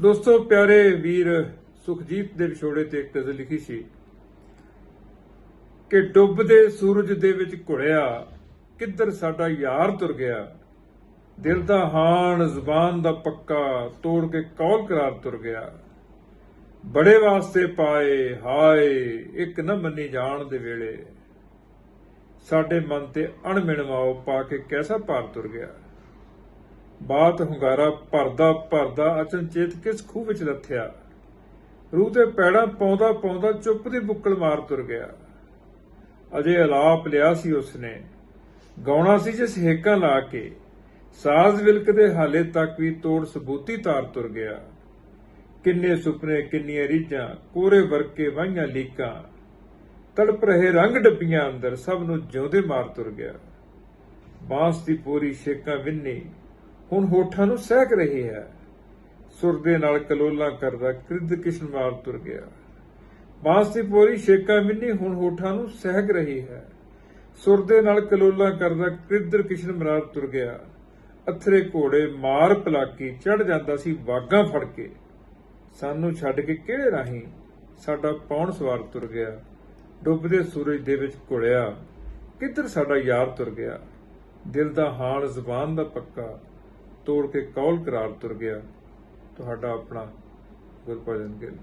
ਦੋਸਤੋ, ਪਿਆਰੇ ਵੀਰ ਸੁਖਜੀਤ ਦੇ ਵਿਛੋੜੇ ਤੇ ਇੱਕ ਗਜ਼ਲ ਲਿਖੀ ਸੀ ਕਿ ਡੁੱਬਦੇ ਸੂਰਜ ਦੇ ਵਿੱਚ ਘੁਲਿਆ ਕਿੱਧਰ ਸਾਡਾ ਯਾਰ ਤੁਰ ਗਿਆ? ਦਿਲ ਦਾ ਹਾਣ ਜ਼ੁਬਾਨ ਦਾ ਪੱਕਾ ਤੋੜ ਕੇ ਕੌਲ ਕਰਾਰ ਤੁਰ ਗਿਆ। ਬੜੇ ਵਾਸਤੇ ਪਾਏ, ਹਾਏ, ਇੱਕ ਨਾ ਮੰਨੀ ਜਾਣ ਦੇ ਵੇਲੇ। ਸਾਡੇ ਮਨ ਤੇ ਅਣਮਿਣਵਾਓ ਪਾ ਕੇ ਕੈਸਾ ਭਾਰ ਤੁਰ ਗਿਆ? ਬਾਤ ਹੁੰਗਾਰਾ ਭਰਦਾ ਭਰਦਾ ਅਚਨਚੇਤ ਕਿਸ ਖੂਹ ਵਿੱਚ ਲੱਥਿਆ? ਰੂਹ ਤੇ ਪੈੜਾ ਪਾਉਂਦਾ ਪਾਉਂਦਾ ਚੁੱਪ ਦੀ ਬੁੱਕਲ ਮਾਰ ਤੁਰ ਗਿਆ। ਅਜੇ ਅਲਾਪ ਲਿਆ ਸੀ ਉਸਨੇ। ਗਾਉਣਾ ਸੀ ਜਿਸ ਹੇਕਾਂ ਲਾ ਕੇ, ਸਾਜ਼ ਵਿਲਕਦੇ ਹਾਲੇ ਤੱਕ ਵੀ ਤੋੜ ਸਬੂਤੀ ਤਾਰ ਤੁਰ ਗਿਆ। ਕਿੰਨੇ ਸੁਪਨੇ, ਕਿੰਨੀਆਂ ਰੀਝਾਂ, ਕੋਰੇ ਵਰਕੇ ਵਾਹੀਆਂ ਲੀਕਾਂ। ਤੜਪ ਰਹੇ ਰੰਗ ਡੱਬੀਆਂ ਅੰਦਰ ਸਭ ਨੂੰ ਜਿਉਂਦੇ ਮਾਰ ਤੁਰ ਗਿਆ। ਬਾਂਸ ਦੀ ਪੂਰੀ ਛੇਕਾਂ ਵਿੰਨੀ ਹੁਣ ਹੋਠਾਂ ਨੂੰ ਸਹਿਕ ਰਹੀ ਹੈ। ਸੁਰ ਦੇ ਨਾਲ ਕਲੋਲਾ ਕਰਦਾ ਕ੍ਰਿੱਧ ਕਿਸ਼ਨ ਮਾਰ ਤੁਰ ਗਿਆ। ਬਾਂਸ ਦੀ ਪੂਰੀ ਛੇਕਾਂ ਵਿੰਨੀ ਹੁਣ ਹੋਠਾਂ ਨੂੰ ਸਹਿਕ ਰਹੀ ਹੈ। ਸੁਰ ਦੇ ਨਾਲ ਕਲੋਲਾਂ ਕਰਦਾ ਕ੍ਰਿੱਧਰ ਕਿਸ਼ਨ ਮਾਰ ਤੁਰ ਗਿਆ। ਅਥਰੇ ਘੋੜੇ ਮਾਰ ਪਲਾਕੀ ਚੜ ਜਾਂਦਾ ਸੀ ਵਾਗਾਂ ਫੜ ਕੇ। ਸਾਨੂੰ ਛੱਡ ਕੇ ਕਿਹੜੇ ਰਾਹੀਂ ਸਾਡਾ ਪੌਣ ਸਵਾਰ ਤੁਰ ਗਿਆ। ਡੁੱਬਦੇ ਸੂਰਜ ਦੇ ਵਿੱਚ ਘੁਲਿਆ। ਕਿੱਧਰ ਸਾਡਾ ਯਾਰ ਤੁਰ ਗਿਆ। ਦਿਲ ਦਾ ਹਾਲ ਜ਼ੁਬਾਨ ਦਾ ਪੱਕਾ। ਤੋੜ ਕੇ ਕੌਲ ਕਰਾਰ ਤੁਰ ਗਿਆ ਤੁਹਾਡਾ ਆਪਣਾ ਗੁਰਪ੍ਰਜਨ ਗਿੱਲ।